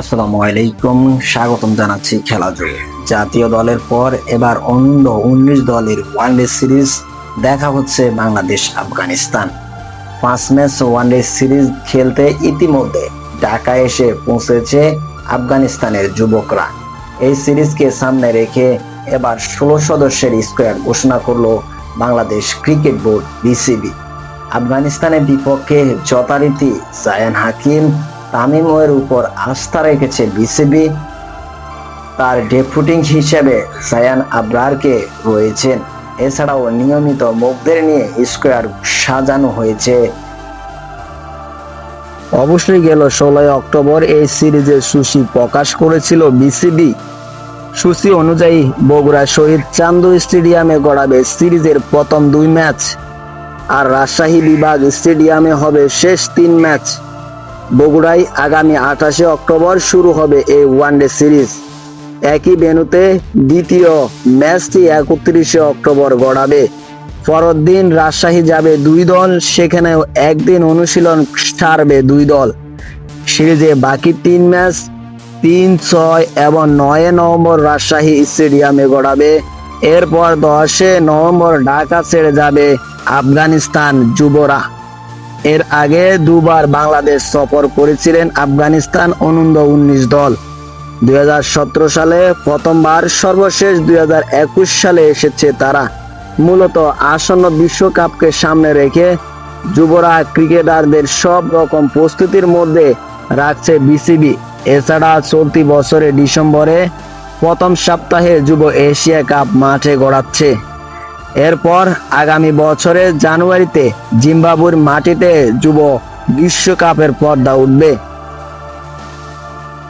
আসসালামু আলাইকুম। স্বাগতম জানাচ্ছি খেলা জুড়ে জাতীয় দলের পর এবার অন্য উনিশ দলের ওয়ানডে সিরিজ। দেখা হচ্ছে বাংলাদেশ আফগানিস্তান। পাঁচ ম্যাচ ওয়ানডে সিরিজ খেলতে ইতিমধ্যে ঢাকা এসে পৌঁছেছে আফগানিস্তানের যুবকরা। এই সিরিজকে সামনে রেখে এবার ষোলো সদস্যের স্কোয়াড ঘোষণা করল বাংলাদেশ ক্রিকেট বোর্ড বিসিবি। আফগানিস্তানের বিপক্ষে যথারীতি জায়ান হাকিম তামিমের উপর আস্থা রেখেছে বিসিবি। তার ডেপুটিং হিসেবে সায়ান আবরারকে রয়েছেন। এছাড়াও নিয়মিত মুখদের নিয়ে স্কোয়ার সাজানো হয়েছে। অবশ্যই গেল ষোলোই অক্টোবর এই সিরিজের সূচি প্রকাশ করেছিল বিসিবি। সূচি অনুযায়ী বগুড়া শহীদ চান্দু স্টেডিয়ামে গড়াবে সিরিজের প্রথম দুই ম্যাচ। আর রাজশাহী বিভাগ স্টেডিয়ামে হবে শেষ তিন ম্যাচ। বগুড়ায় আগামী আঠাশে অক্টোবর শুরু হবে এই ওয়ানডে সিরিজ। একই ভেন্যুতে দ্বিতীয় ম্যাচটি একত্রিশে অক্টোবর গড়াবে। পরের দিন রাজশাহী যাবে দুই দল, সেখানেও একদিন অনুশীলন সারবে দুই দল। সিরিজে বাকি তিন ম্যাচ তিন, ছয় এবং নয় নভেম্বর রাজশাহী স্টেডিয়ামে গড়াবে। এরপর দশে নভেম্বর ঢাকা ছেড়ে যাবে আফগানিস্তান যুবরা। এর আগে দুবার বাংলাদেশ সফর করেছিলেন আফগানিস্তান অনূর্ধ্ব উনিশ দল। দু হাজার সতেরো সালে প্রথমবার সর্বশেষ দু হাজার একুশ সালে এসেছে তারা। মূলত আসন্ন বিশ্বকাপকে সামনে রেখে যুবরা ক্রিকেটারদের সব রকম প্রস্তুতির মধ্যে রাখছে বিসিবি। এছাড়া চলতি বছরে ডিসেম্বরে প্রথম সপ্তাহে যুব এশিয়া কাপ মাঠে গড়াচ্ছে। এরপর আগামী বছরের জানুয়ারিতে জিম্বাবুর মাটিতে যুব বিশ্বকাপের পর্দা উঠবে।